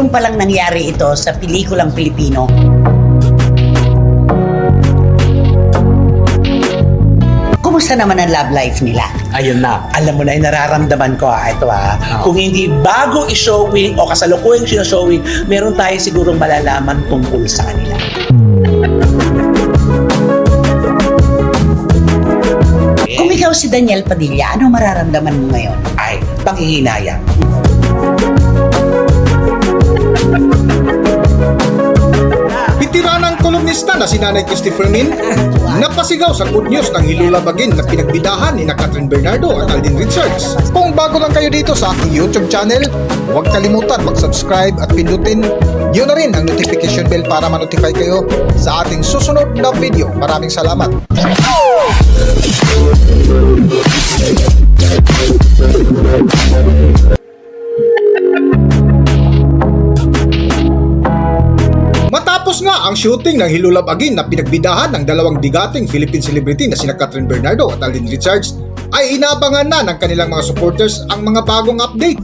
Ngayon palang nangyari ito sa pelikulang Pilipino. Kumusta naman ang love life nila? Ayun na. alam mo na yung nararamdaman ko ha, ito ha. Oo. Kung hindi bago i-showing o kasalukuyang sinashowing, meron tayo sigurong malalaman tungkol sa kanila. Kung ikaw si Daniel Padilla, ano mararamdaman mo ngayon? Ay, panghihinayang. Kolumnista na si Nanay Christopher Min, napasigaw sa good news ng hilulabagin na pinagbidahan ni na Catherine Bernardo at Alden Richards. Kung bago lang kayo dito sa aking YouTube channel, huwag kalimutan mag-subscribe at pindutin nyo na rin ang notification bell para ma-notify kayo sa ating susunod na video. Maraming salamat! Matapos nga ang shooting ng Hilulabagin na pinagbidahan ng dalawang bigating Philippine celebrity na sina Catherine Bernardo at Alden Richards, ay inabangan na ng kanilang mga supporters ang mga bagong update.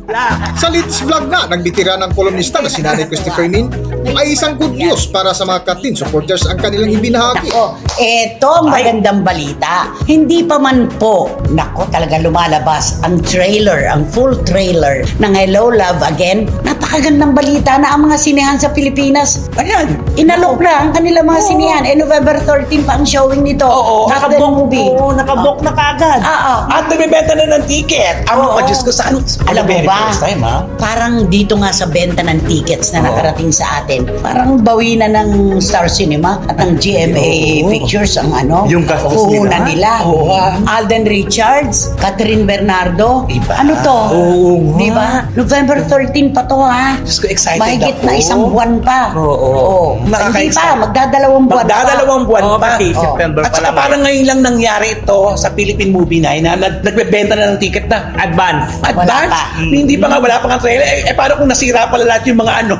Sa leads vlog nga ng bitiranang kolumnista na si Nanay Christopher Min, ay isang good news para sa mga Katin supporters ang kanilang ibinahagi. Nako, eto ang magandang balita. Hindi pa man po, nako talaga lumalabas ang trailer, ang full trailer ng Hello Love Again. Napakagandang balita na ang mga sinehan sa Pilipinas. Ayan. Inalok na ang kanilang mga sinehan. Eh, November 13 pa ang showing nito. Oo, the nakabook movie. Oo, nakabook na kagad. Ah, ah. At nabibenta na ng ticket. Ang Oo. oh, Diyos ko, saan? Alam mo ba? first time, ha? Parang dito nga sa benta ng tickets na Oo. nakarating sa atin, parang bawi na ng Star Cinema at ng GMA Oo. Pictures ang ano, Yung gastos nila. nila. Oo, ah. Alden Richards, Catherine Bernardo. Iba. Ano to? Oo nga. Di ba? November 13 pa to ha. Diyos ko, excited Mahigit ako. na isang buwan pa. Oo. Hindi Nakaka-excite. pa, magdadalawang buwan Magdadalawang buwan Oo, pa. Oo. September At pa saka lang. parang ngayon lang nangyari ito sa Philippine Movie Night na nag- nagbebenta na ng ticket na Advance. advance. pa. Hindi pa nga, wala pa nga trailer. Eh, eh, paano kung nasira pala lahat yung mga ano?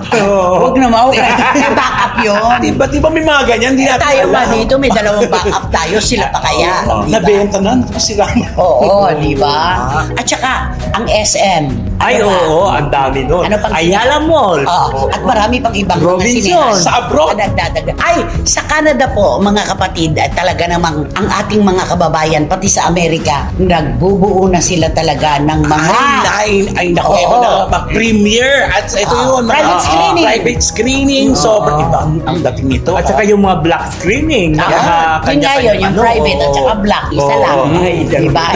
Huwag na mau. Backup yun. Di ba, di ba may mga ganyan? Di Eh, natin tayo pa alam. dito, may dalawang backup tayo. Sila pa kaya. Oo, di ba? Nabenta na, nasira na. Oo, di ba? At saka, ang SM. Ay, ano ba? oo, ang dami nun. Ano pang- Ayala Mall. Oo, at marami pang ibang mga Robinson. sinehan. Sa abroad. Na. Ay, sa Canada po, mga kapatid, at talaga namang ang ating mga kababayan, pati sa Amerika, nagbubuo na sila talaga ng mga... Ay, ay, ay, naku, ito na, mag-premiere. At ito Ah, yun. mga- private ah, screening. Private screening. Sobrang iba ang, ang dating nito. At saka yung mga black screening. Ah, Mga yun nga kanya-kanya- yun, yung ano, private at saka black, isa oo. lang. Ay, Di ba?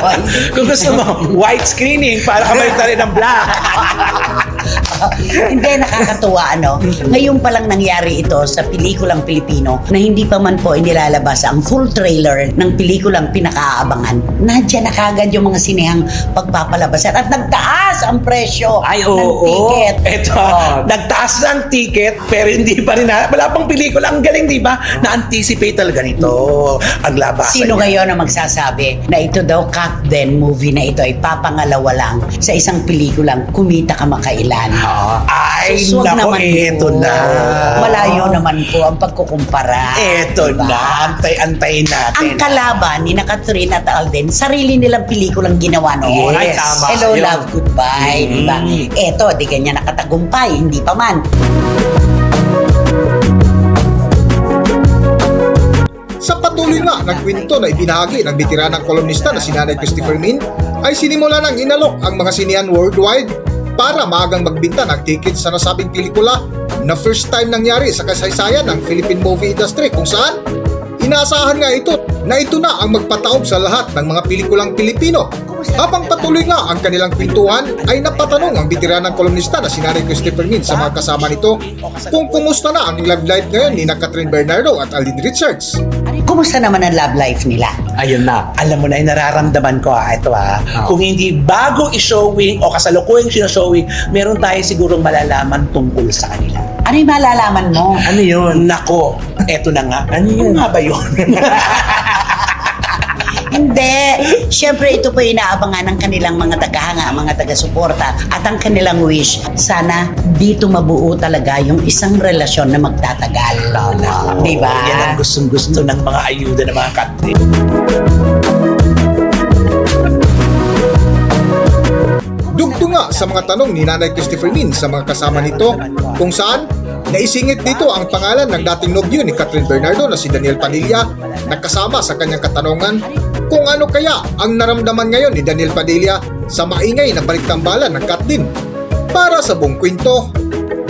Kung gusto mo, white screening para kabalik na rin ng black. hindi, nakakatuwa, ano? Ngayon pa lang nangyari ito sa pelikulang Pilipino na hindi pa man po inilalabas ang full trailer ng pelikulang pinakaabangan. Nandiyan na kagad yung mga sinehang pagpapalabasan at nagtaas ang presyo Ay, ng oo. ticket. Ito, Oh. nagtaas ng ticket pero hindi pa rin na, wala pang pelikula. Ang galing, di ba? Na-anticipate talaga nito ang labasan Sino niya. ngayon ang magsasabi na ito daw Captain movie na ito ay papangalawa lang sa isang pelikulang kumita ka makailan? Ay, Sus, wag nako, naman eto po. na. Malayo naman po ang pagkukumpara. Eto Diba? na. Antay-antayin natin. Ang kalaban ni na Catherine at Alden, sarili nilang pelikulang ginawa noon. Yes. Ay, tama. Hello, Yun. love, goodbye. Mm. Diba? Eto, di ganyan nakatagumpay. Hindi pa man. Sa patuloy nga ng kwento na ibinahagi ng bitiranang kolumnista na si Nanay Christopher Min, ay sinimula ng inalok ang mga sinihan worldwide para maagang magbinta ng tickets sa nasabing pelikula na first time nangyari sa kasaysayan ng Philippine movie industry kung saan inaasahan nga ito na ito na ang magpataob sa lahat ng mga pelikulang Pilipino. Habang patuloy nga ang kanilang kwentuhan ay napatanong ang bitiranang kolumnista na si Nanay Christopher Min sa mga kasama nito kung kumusta na ang love life ngayon ni na Catherine Bernardo at Alden Richards. Kumusta naman ang love life nila? Ayun na. alam mo na yung nararamdaman ko ha, ito ha. Oo. Kung hindi bago i-showing o kasalukuyang sinashowing, meron tayo sigurong malalaman tungkol sa kanila. Ano yung malalaman mo? Ano yun? Nako, eto na nga. Ano yun? nga ba yun? Hindi. Siyempre, ito po inaabangan ng kanilang mga tagahanga, mga taga-suporta at ang kanilang wish. Sana dito mabuo talaga yung isang relasyon na magtatagal. Di ba? Yan ang gustong-gusto ng mga ayuda ng mga country. Dugto nga sa sa mga tanong ni Nanay Christopher Min sa mga kasama nito kung saan naisingit dito ang pangalan ng dating nobyo ni Catherine Bernardo na si Daniel Padilla na kasama sa kanyang katanungan kung ano kaya ang naramdaman ngayon ni Daniel Padilla sa maingay na baliktambalan ng Katlin. Para sa buong kwento,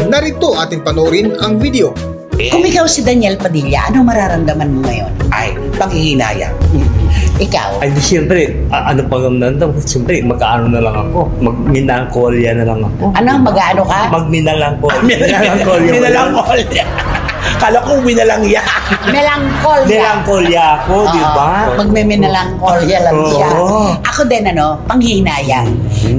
narito ating panoorin ang video. Kung ikaw si Daniel Padilla, ano mararamdaman mo ngayon? Ay, panghihinayang. Ikaw? Ay, di siyempre, a- ano pa ang nandang? Siyempre, magkaano na lang ako. Magminangkolya na lang ako. Ano, mag-ano ka? Magminalangkolya. Minalangkolya. Minalangkolya. Kala ko winalang ya. Melangkolya. Melangkolya ako, di ba? Magmemenalangkolya lang siya. Oo. Ako din, ano, panghihinayang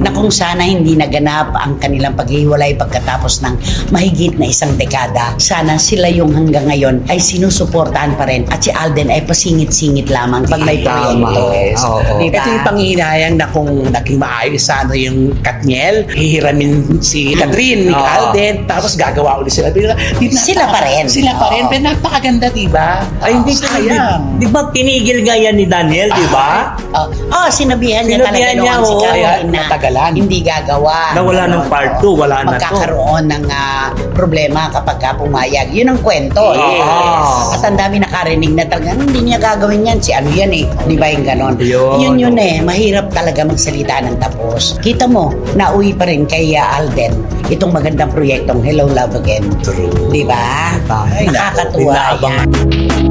na kung sana hindi naganap ang kanilang paghiwalay pagkatapos ng mahigit na isang dekada, sana sila yung hanggang ngayon ay sinusuportahan pa rin at si Alden ay pasingit-singit lamang pag may Tama. proyekto. Yes. Oo. Diba? Ito yung panghihinayang na kung naging maayos sana yung Katniel, hihiramin si Catherine, ni Oo. Alden, tapos gagawa ulit sila. Di, Sila pa rin. Sila pa rin. Pero napakaganda, di ba? Ay, hindi ka sayang. Di ba tinigil nga yan ni Daniel, di ba? Oh, oh, sinabihan niya Sinabihan talaga niya, noon si. Caroline Kaya na natagalan. hindi gagawa. Na wala ng part 2, wala na to. magkakaroon ng ah, problema kapag ka pumayag. Yun ang kwento. eh. Ah. At ang dami nakarinig na talaga, hindi niya gagawin yan. Si ano yan eh. Di ba yung ganon? Yun. Yun yun eh. Mahirap talaga magsalita ng tapos. Kita mo, nauwi pa rin kay ah, Alden itong magandang proyektong Hello Love Again. True. Di ba? Tama. Ay, Nakakatuwa yan.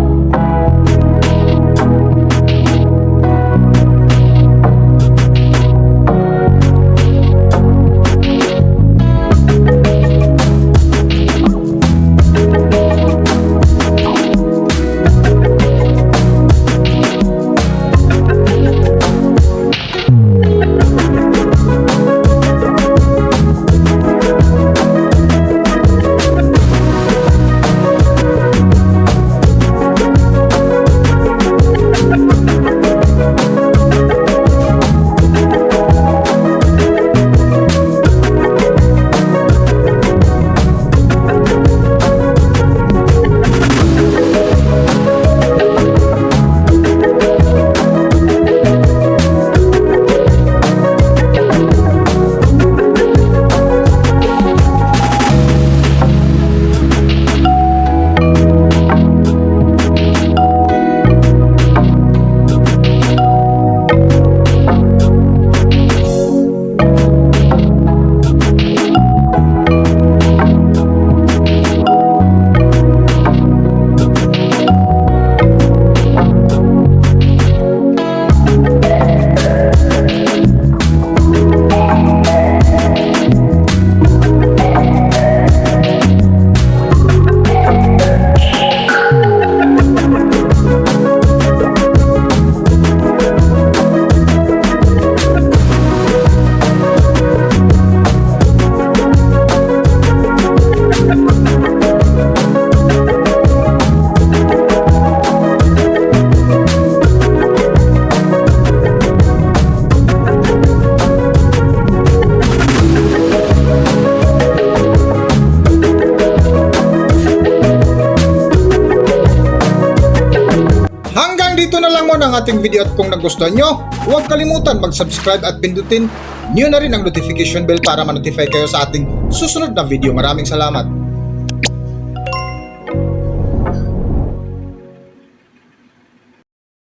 Hanggang dito na lang muna ang ating video at kung nagustuhan nyo, huwag kalimutan mag-subscribe at pindutin nyo na rin ang notification bell para ma-notify kayo sa ating susunod na video. Maraming salamat!